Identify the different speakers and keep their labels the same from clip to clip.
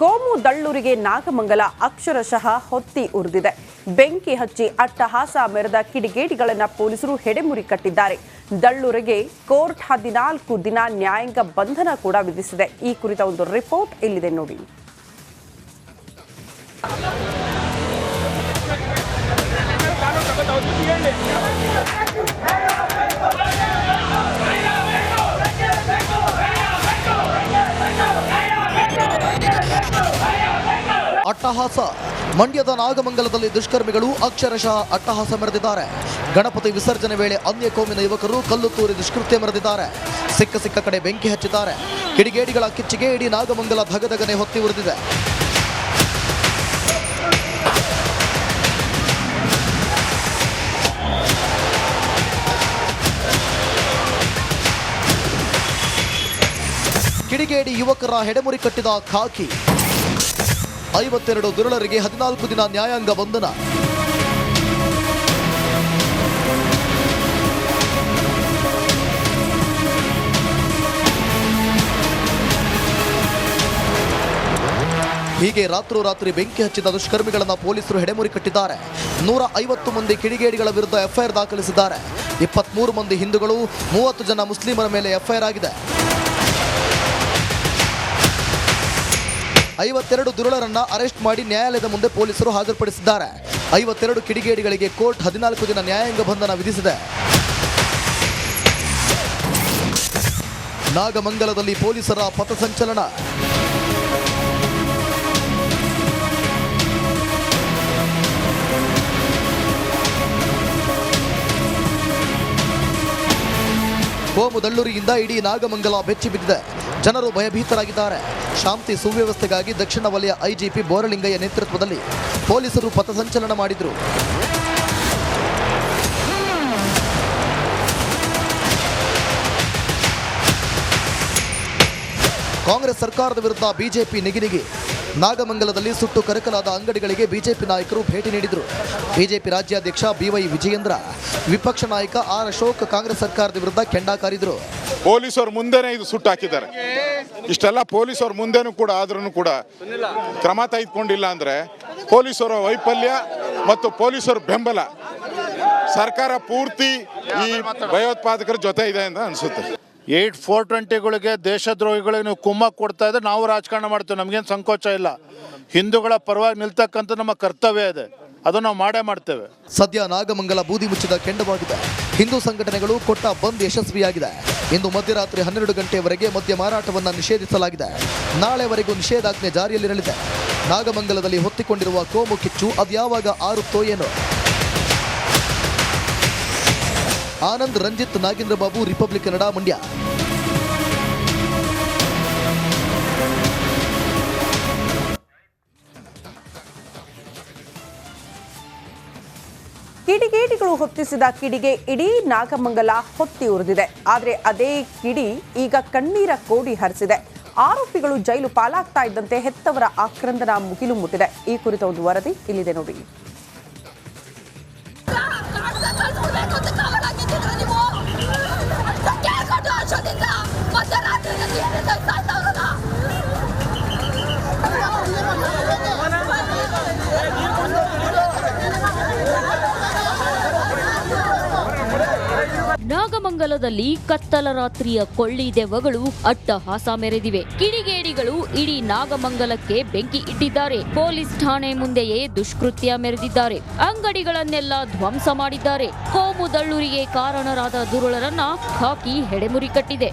Speaker 1: ಕೋಮು ದಳ್ಳೂರಿಗೆ ನಾಗಮಂಗಲ ಅಕ್ಷರಶಃ ಹೊತ್ತಿ ಉರಿದಿದೆ. ಬೆಂಕಿ ಹಚ್ಚಿ ಅಟ್ಟಹಾಸ ಮೆರೆದ ಕಿಡಿಗೇಡಿಗಳನ್ನು ಪೊಲೀಸರು ಹೆಡೆಮುರಿ ಕಟ್ಟಿದ್ದಾರೆ. ದಳ್ಳೂರಿಗೆ ಕೋರ್ಟ್ ಹದಿನಾಲ್ಕು ದಿನ ನ್ಯಾಯಾಂಗ ಬಂಧನ ಕೂಡ ವಿಧಿಸಿದೆ. ಈ ಕುರಿತ ಒಂದು ರಿಪೋರ್ಟ್ ಇಲ್ಲಿದೆ ನೋಡಿ.
Speaker 2: ಅಟ್ಟಹಾಸ. ಮಂಡ್ಯದ ನಾಗಮಂಗಲದಲ್ಲಿ ದುಷ್ಕರ್ಮಿಗಳು ಅಕ್ಷರಶಃ ಅಟ್ಟಹಾಸ ಮೆರೆದಿದ್ದಾರೆ. ಗಣಪತಿ ವಿಸರ್ಜನೆ ವೇಳೆ ಅನ್ಯ ಕೋಮಿನ ಯುವಕರು ಕಲ್ಲು ತೂರಿ ದುಷ್ಕೃತ್ಯ ಮೆರೆದಿದ್ದಾರೆ. ಸಿಕ್ಕ ಸಿಕ್ಕ ಕಡೆ ಬೆಂಕಿ ಹಚ್ಚಿದ್ದಾರೆ. ಕಿಡಿಗೇಡಿಗಳ ಕಿಚ್ಚಿಗೆ ಇಡೀ ನಾಗಮಂಗಲ ಧಗಧಗನೆ ಹೊತ್ತಿ ಉರಿದಿದೆ. ಕಿಡಿಗೇಡಿ ಯುವಕರ ಹೆಡೆಮುರಿ ಕಟ್ಟಿದ ಖಾಕಿ. ಐವತ್ತೆರಡು ದುರುಳರಿಗೆ ಹದಿನಾಲ್ಕು ದಿನ ನ್ಯಾಯಾಂಗ ಬಂಧನ. ಹೀಗೆ ರಾತ್ರೋರಾತ್ರಿ ಬೆಂಕಿ ಹಚ್ಚಿದ ದುಷ್ಕರ್ಮಿಗಳನ್ನು ಪೊಲೀಸರು ಹೆಡೆಮುರಿ ಕಟ್ಟಿದ್ದಾರೆ. ನೂರ ಐವತ್ತು ಮಂದಿ ಕಿಡಿಗೇಡಿಗಳ ವಿರುದ್ಧ ಎಫ್ಐಆರ್ ದಾಖಲಿಸಿದ್ದಾರೆ. ಇಪ್ಪತ್ಮೂರು ಮಂದಿ ಹಿಂದೂಗಳು, ಮೂವತ್ತು ಜನ ಮುಸ್ಲಿಮರ ಮೇಲೆ ಎಫ್ಐಆರ್ ಆಗಿದೆ. ಐವತ್ತೆರಡು ದುರುಳರನ್ನ ಅರೆಸ್ಟ್ ಮಾಡಿ ನ್ಯಾಯಾಲಯದ ಮುಂದೆ ಪೊಲೀಸರು ಹಾಜರುಪಡಿಸಿದ್ದಾರೆ. ಐವತ್ತೆರಡು ಕಿಡಿಗೇಡಿಗಳಿಗೆ ಕೋರ್ಟ್ ಹದಿನಾಲ್ಕು ದಿನ ನ್ಯಾಯಾಂಗ ಬಂಧನ ವಿಧಿಸಿದೆ. ನಾಗಮಂಗಲದಲ್ಲಿ ಪೊಲೀಸರ ಪಥಸಂಚಲನ. ಕೋಮು ದಳ್ಳೂರಿಯಿಂದ ಇಡೀ ನಾಗಮಂಗಲ ಬೆಚ್ಚಿ ಬಿದ್ದಿದೆ. ಜನರು ಭಯಭೀತರಾಗಿದ್ದಾರೆ. ಶಾಂತಿ ಸುವ್ಯವಸ್ಥೆಗಾಗಿ ದಕ್ಷಿಣ ವಲಯ ಐಜಿಪಿ ಬೋರಲಿಂಗಯ್ಯ ನೇತೃತ್ವದಲ್ಲಿ ಪೊಲೀಸರು ಪಥಸಂಚಲನ ಮಾಡಿದರು. ಕಾಂಗ್ರೆಸ್ ಸರ್ಕಾರದ ವಿರುದ್ಧ ಬಿಜೆಪಿ ನಿಗಿನಿಗಿ ನಾಗಮಂಗಲದಲ್ಲಿ ಸುಟ್ಟು ಕರಕಲಾದ ಅಂಗಡಿಗಳಿಗೆ ಬಿಜೆಪಿ ನಾಯಕರು ಭೇಟಿ ನೀಡಿದರು. ಬಿಜೆಪಿ ರಾಜ್ಯಾಧ್ಯಕ್ಷ ಬಿವೈ ವಿಜಯೇಂದ್ರ, ವಿಪಕ್ಷ ನಾಯಕ ಆರ್ ಅಶೋಕ್ ಕಾಂಗ್ರೆಸ್ ಸರ್ಕಾರದ ವಿರುದ್ಧ ಕೆಂಡ ಕಾರಿದರು
Speaker 3: ಪೊಲೀಸರು ಮುಂದೆನೆ ಇದು ಸುಟ್ಟು ಹಾಕಿದ್ದಾರೆ ಇಷ್ಟೆಲ್ಲ ಪೊಲೀಸರು ಮುಂದೆನೂ ಕೂಡ ಆದ್ರೂ ಕೂಡ ಕ್ರಮ ತೆಗೆದುಕೊಂಡಿಲ್ಲ ಅಂದ್ರೆ ಪೊಲೀಸರ ವೈಫಲ್ಯ ಮತ್ತು ಪೊಲೀಸರ ಬೆಂಬಲ ಸರ್ಕಾರ ಪೂರ್ತಿ ಈ ಭಯೋತ್ಪಾದಕರ ಜೊತೆ ಇದೆ ಅಂತ ಅನಿಸುತ್ತೆ.
Speaker 4: ಏಯ್ಟ್ ಫೋರ್ ಟ್ವೆಂಟಿಗಳಿಗೆ ದೇಶದ್ರೋಹಿಗಳಿಗೆ ನೀವು ಕುಮ್ಮಕ್ಕೆ ಕೊಡ್ತಾ ಇದ್ರೆ ನಾವು ರಾಜಕಾರಣ ಮಾಡ್ತೀವಿ, ನಮಗೇನು ಸಂಕೋಚ ಇಲ್ಲ. ಹಿಂದೂಗಳ ಪರವಾಗಿ ನಿಲ್ತಕ್ಕಂಥ ನಮ್ಮ ಕರ್ತವ್ಯ ಇದೆ. ಅದು ನಾವು ಮಾಡೇ ಮಾಡ್ತೇವೆ.
Speaker 2: ಸದ್ಯ ನಾಗಮಂಗಲ ಬೂದಿ ಮುಚ್ಚಿದ ಕೆಂಡವಾಗಿದೆ. ಹಿಂದೂ ಸಂಘಟನೆಗಳು ಕೊಟ್ಟ ಬಂದ್ ಯಶಸ್ವಿಯಾಗಿದೆ. ಇಂದು ಮಧ್ಯರಾತ್ರಿ ಹನ್ನೆರಡು ಗಂಟೆವರೆಗೆ ಮದ್ಯ ಮಾರಾಟವನ್ನು ನಿಷೇಧಿಸಲಾಗಿದೆ. ನಾಳೆವರೆಗೂ ನಿಷೇಧಾಜ್ಞೆ ಜಾರಿಯಲ್ಲಿರಲಿದೆ. ನಾಗಮಂಗಲದಲ್ಲಿ ಹೊತ್ತಿಕೊಂಡಿರುವ ಕೋಮು ಕಿಚ್ಚು ಅದ್ಯಾವಾಗ ಆರುತ್ತೋ ಏನೋ. ಆನಂದ್, ರಂಜಿತ್, ನಾಗೇಂದ್ರ ಬಾಬು, ರಿಪಬ್ಲಿಕ್ ಕನ್ನಡ, ಮಂಡ್ಯ.
Speaker 1: ಕಿಡಿಗೇಡಿಗಳು ಹೊತ್ತಿಸಿದ ಕಿಡಿಗೆ ಇಡೀ ನಾಗಮಂಗಲ ಹೊತ್ತಿ ಉರಿದಿದೆ. ಆದರೆ ಅದೇ ಕಿಡಿ ಈಗ ಕಣ್ಣೀರ ಕೋಡಿ ಹರಿಸಿದೆ. ಆರೋಪಿಗಳು ಜೈಲು ಪಾಲಾಗ್ತಾ ಇದ್ದಂತೆ ಹೆತ್ತವರ ಆಕ್ರಂದನ ಮುಗಿಲು ಮುಟ್ಟಿದೆ. ಈ ಕುರಿತ ಒಂದು ವರದಿ ಇಲ್ಲಿದೆ ನೋಡಿ.
Speaker 5: ನಾಗಮಂಗಲದಲ್ಲಿ ಕತ್ತಲ ರಾತ್ರಿಯ ಕೊಳ್ಳಿ ದೆವ್ವಗಳು ಅಟ್ಟಹಾಸ ಮೆರೆದಿವೆ. ಕಿಡಿಗೇಡಿಗಳು ಇಡೀ ನಾಗಮಂಗಲಕ್ಕೆ ಬೆಂಕಿ ಇಟ್ಟಿದ್ದಾರೆ. ಪೊಲೀಸ್ ಠಾಣೆ ಮುಂದೆಯೇ ದುಷ್ಕೃತ್ಯ ಮೆರೆದಿದ್ದಾರೆ. ಅಂಗಡಿಗಳನ್ನೆಲ್ಲ ಧ್ವಂಸ ಮಾಡಿದ್ದಾರೆ. ಕೋಮು ದಳ್ಳೂರಿಗೆ ಕಾರಣರಾದ ದುರುಳರನ್ನ ಖಾಕಿ ಹೆಡೆಮುರಿ ಕಟ್ಟಿದೆ.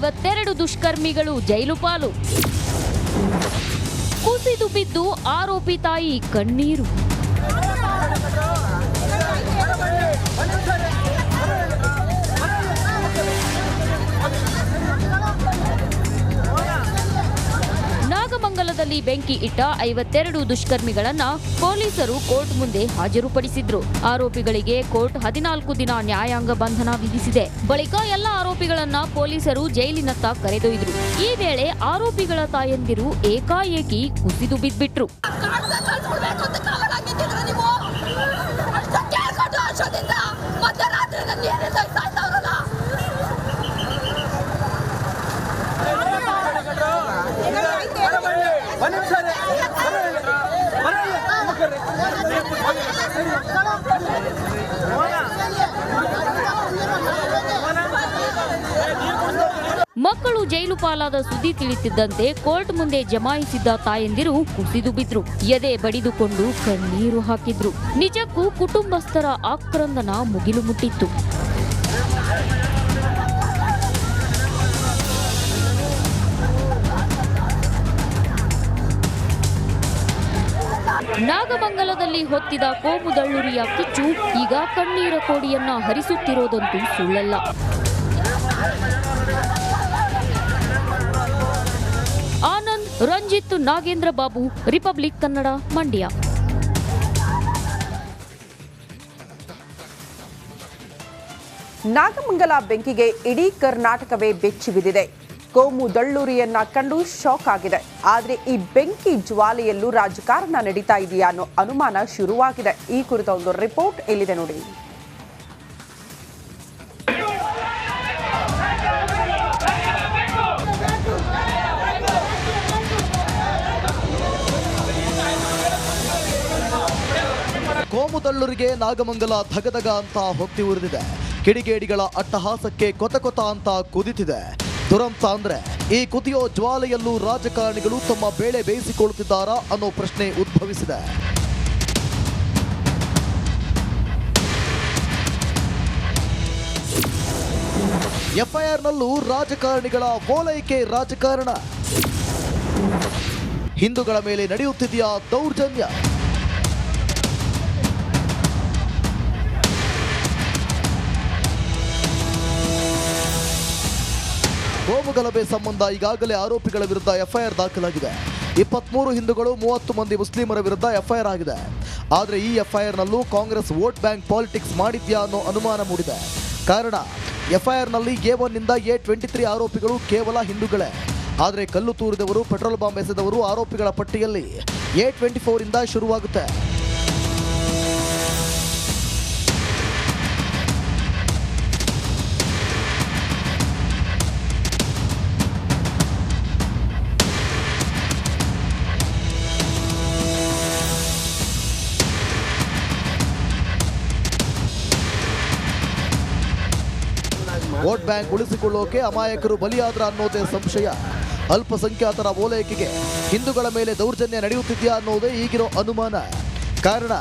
Speaker 5: ಐವತ್ತೆರಡು ದುಷ್ಕರ್ಮಿಗಳು ಜೈಲು ಪಾಲು. ಕುಸಿದು ಬಿದ್ದು ಆರೋಪಿ ತಾಯಿ ಕಣ್ಣೀರು. ನಾಗಮಂಗಲದಲ್ಲಿ ಬೆಂಕಿ ಇಟ್ಟ ಐವತ್ತೆರಡು ದುಷ್ಕರ್ಮಿಗಳನ್ನ ಪೊಲೀಸರು ಕೋರ್ಟ್ ಮುಂದೆ ಹಾಜರುಪಡಿಸಿದ್ರು. ಆರೋಪಿಗಳಿಗೆ ಕೋರ್ಟ್ ಹದಿನಾಲ್ಕು ದಿನ ನ್ಯಾಯಾಂಗ ಬಂಧನ ವಿಧಿಸಿದೆ. ಬಳಿಕ ಎಲ್ಲ ಆರೋಪಿಗಳನ್ನ ಪೊಲೀಸರು ಜೈಲಿನತ್ತ ಕರೆದೊಯ್ದರು. ಈ ವೇಳೆ ಆರೋಪಿಗಳ ತಾಯಂದಿರು ಏಕಾಏಕಿ ಕುಸಿದು ಬಿದ್ಬಿಟ್ರು. ಮಕ್ಕಳು ಜೈಲು ಪಾಲಾದ ಸುದ್ದಿ ತಿಳಿತಿದ್ದಂತೆ ಕೋರ್ಟ್ ಮುಂದೆ ಜಮಾಯಿಸಿದ್ದ ತಾಯಂದಿರು ಕುಸಿದು ಬಿದ್ರು. ಎದೆ ಬಡಿದುಕೊಂಡು ಕಣ್ಣೀರು ಹಾಕಿದ್ರು. ನಿಜಕ್ಕೂ ಕುಟುಂಬಸ್ಥರ ಆಕ್ರಂದನ ಮುಗಿಲು ಮುಟ್ಟಿತ್ತು. ನಾಗಮಂಗಲದಲ್ಲಿ ಹೊತ್ತಿದ ಕೋಮುದಳ್ಳುರಿಯ ಕಿಚ್ಚು ಈಗ ಕಣ್ಣೀರ ಕೋಡಿಯನ್ನ ಹರಿಸುತ್ತಿರೋದಂತೂ ಸುಳ್ಳಲ್ಲ. ರಂಜಿತ್ ನಾಗೇಂದ್ರ ಬಾಬು, ರಿಪಬ್ಲಿಕ್ ಕನ್ನಡ ಮಂಡ್ಯ.
Speaker 1: ನಾಗಮಂಗಲ ಬೆಂಕಿಗೆ ಇಡೀ ಕರ್ನಾಟಕವೇ ಬೆಚ್ಚಿ ಬಿದ್ದಿದೆ. ಕೋಮು ದಳ್ಳೂರಿಯನ್ನ ಕಂಡು ಶಾಕ್ ಆಗಿದೆ. ಆದರೆ ಈ ಬೆಂಕಿ ಜ್ವಾಲೆಯಲ್ಲೂ ರಾಜಕಾರಣ ನಡೀತಾ ಇದೆಯಾ ಅನ್ನೋ ಅನುಮಾನ ಶುರುವಾಗಿದೆ. ಈ ಕುರಿತ ಒಂದು ರಿಪೋರ್ಟ್ ಇಲ್ಲಿದೆ ನೋಡಿ.
Speaker 2: ಕೋಮುದಳ್ಳೂರಿಗೆ ನಾಗಮಂಗಲ ಧಗಧಗ ಅಂತ ಹೊತ್ತಿ ಉರಿದಿದೆ. ಕಿಡಿಗೇಡಿಗಳ ಅಟ್ಟಹಾಸಕ್ಕೆ ಕೊತ ಕೊತ ಅಂತ ಕುದಿತಿದೆ. ದುರಂತ ಅಂದ್ರೆ ಈ ಕುದಿಯೋ ಜ್ವಾಲೆಯಲ್ಲೂ ರಾಜಕಾರಣಿಗಳು ತಮ್ಮ ಬೇಳೆ ಬೇಯಿಸಿಕೊಳ್ಳುತ್ತಿದ್ದಾರಾ ಅನ್ನೋ ಪ್ರಶ್ನೆ ಉದ್ಭವಿಸಿದೆ. ಎಫ್ಐಆರ್ನಲ್ಲೂ ರಾಜಕಾರಣಿಗಳ ಓಲೈಕೆ ರಾಜಕಾರಣ. ಹಿಂದೂಗಳ ಮೇಲೆ ನಡೆಯುತ್ತಿದೆಯಾ ದೌರ್ಜನ್ಯ? ಕೋಮುಗಲಭೆ ಸಂಬಂಧ ಈಗಾಗಲೇ ಆರೋಪಿಗಳ ವಿರುದ್ಧ ಎಫ್ಐಆರ್ ದಾಖಲಾಗಿದೆ. ಇಪ್ಪತ್ಮೂರು ಹಿಂದೂಗಳು, ಮೂವತ್ತು ಮಂದಿ ಮುಸ್ಲಿಮರ ವಿರುದ್ಧ ಎಫ್ಐಆರ್ ಆಗಿದೆ. ಆದರೆ ಈ ಎಫ್ಐಆರ್ನಲ್ಲೂ ಕಾಂಗ್ರೆಸ್ ವೋಟ್ ಬ್ಯಾಂಕ್ ಪಾಲಿಟಿಕ್ಸ್ ಮಾಡಿದ್ಯಾ ಅನ್ನೋ ಅನುಮಾನ ಮೂಡಿದೆ. ಕಾರಣ, ಎಫ್ಐಆರ್ನಲ್ಲಿ ಎ ಒನ್ನಿಂದ ಎ ಟ್ವೆಂಟಿ ತ್ರೀ ಆರೋಪಿಗಳು ಕೇವಲ ಹಿಂದೂಗಳೇ. ಆದರೆ ಕಲ್ಲು ತೂರಿದವರು, ಪೆಟ್ರೋಲ್ ಬಾಂಬ್ ಎಸೆದವರು ಆರೋಪಿಗಳ ಪಟ್ಟಿಯಲ್ಲಿ ಎ ಟ್ವೆಂಟಿ ಫೋರಿಂದ ಶುರುವಾಗುತ್ತೆ. ವೋಟ್ ಬ್ಯಾಂಕ್ ಉಳಿಸಿಕೊಳ್ಳೋಕೆ ಅಮಾಯಕರು ಬಲಿಯಾದ್ರ ಅನ್ನೋದೇ ಸಂಶಯ. ಅಲ್ಪಸಂಖ್ಯಾತರ ಓಲೈಕೆಗೆ ಹಿಂದೂಗಳ ಮೇಲೆ ದೌರ್ಜನ್ಯ ನಡೆಯುತ್ತಿದೆಯಾ ಅನ್ನೋದೇ ಈಗಿರೋ ಅನುಮಾನ. ಕಾರಣ,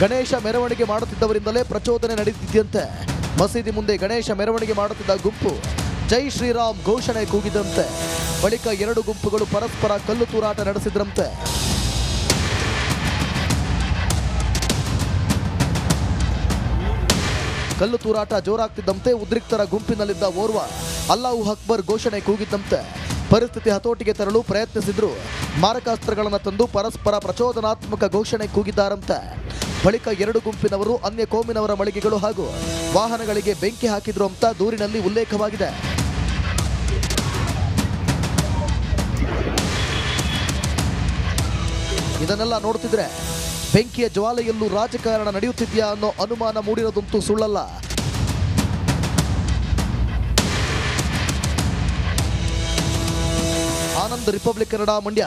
Speaker 2: ಗಣೇಶ ಮೆರವಣಿಗೆ ಮಾಡುತ್ತಿದ್ದವರಿಂದಲೇ ಪ್ರಚೋದನೆ ನಡೆಯುತ್ತಿದ್ದಂತೆ ಮಸೀದಿ ಮುಂದೆ ಗಣೇಶ ಮೆರವಣಿಗೆ ಮಾಡುತ್ತಿದ್ದ ಗುಂಪು ಜೈ ಶ್ರೀರಾಮ್ ಘೋಷಣೆ ಕೂಗಿದಂತೆ. ಬಳಿಕ ಎರಡು ಗುಂಪುಗಳು ಪರಸ್ಪರ ಕಲ್ಲು ತೂರಾಟ ನಡೆಸಿದ್ರಂತೆ. ಕಲ್ಲು ತೂರಾಟ ಜೋರಾಗ್ತಿದ್ದಂತೆ ಉದ್ರಿಕ್ತರ ಗುಂಪಿನಲ್ಲಿದ್ದ ಓರ್ವ ಅಲ್ಲಾಹು ಅಕ್ಬರ್ ಘೋಷಣೆ ಕೂಗಿದ್ದಂತೆ ಪರಿಸ್ಥಿತಿ ಹತೋಟಿಗೆ ತರಲು ಪ್ರಯತ್ನಿಸಿದ್ರು. ಮಾರಕಾಸ್ತ್ರಗಳನ್ನು ತಂದು ಪರಸ್ಪರ ಪ್ರಚೋದನಾತ್ಮಕ ಘೋಷಣೆ ಕೂಗಿದ್ದಾರಂತೆ. ಬಳಿಕ ಎರಡು ಗುಂಪಿನವರು ಅನ್ಯ ಕೋಮಿನವರ ಮಳಿಗೆಗಳು ಹಾಗೂ ವಾಹನಗಳಿಗೆ ಬೆಂಕಿ ಹಾಕಿದ್ರು ಅಂತ ದೂರಿನಲ್ಲಿ ಉಲ್ಲೇಖವಾಗಿದೆ. ಇದನ್ನೆಲ್ಲ ನೋಡ್ತಿದ್ರೆ ಬೆಂಕಿಯ ಜ್ವಾಲೆಯಲ್ಲೂ ರಾಜಕಾರಣ ನಡೆಯುತ್ತಿದೆಯಾ ಅನ್ನೋ ಅನುಮಾನ ಮೂಡಿರೋದಂತೂ ಸುಳ್ಳಲ್ಲ. ಆನಂದ್ ರಿಪಬ್ಲಿಕ್ ಕನ್ನಡ ಮಂಡ್ಯ.